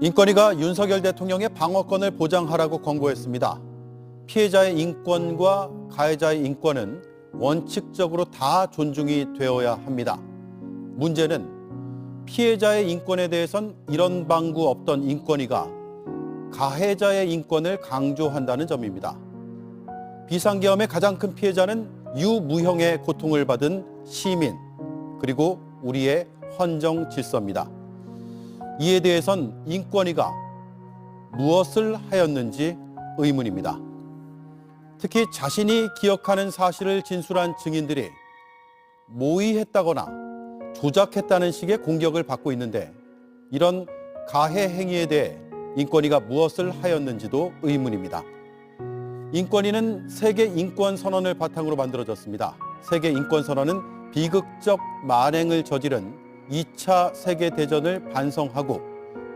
인권위가 윤석열 대통령의 방어권을 보장하라고 권고했습니다. 피해자의 인권과 가해자의 인권은 원칙적으로 다 존중이 되어야 합니다. 문제는 피해자의 인권에 대해선 이런 방구 없던 인권위가 가해자의 인권을 강조한다는 점입니다. 비상계엄의 가장 큰 피해자는 유무형의 고통을 받은 시민 그리고 우리의 헌정 질서입니다. 이에 대해선 인권위가 무엇을 하였는지 의문입니다. 특히 자신이 기억하는 사실을 진술한 증인들이 모의했다거나 조작했다는 식의 공격을 받고 있는데 이런 가해 행위에 대해 인권위가 무엇을 하였는지도 의문입니다. 인권위는 세계 인권 선언을 바탕으로 만들어졌습니다. 세계 인권 선언은 비극적 만행을 저지른 2차 세계 대전을 반성하고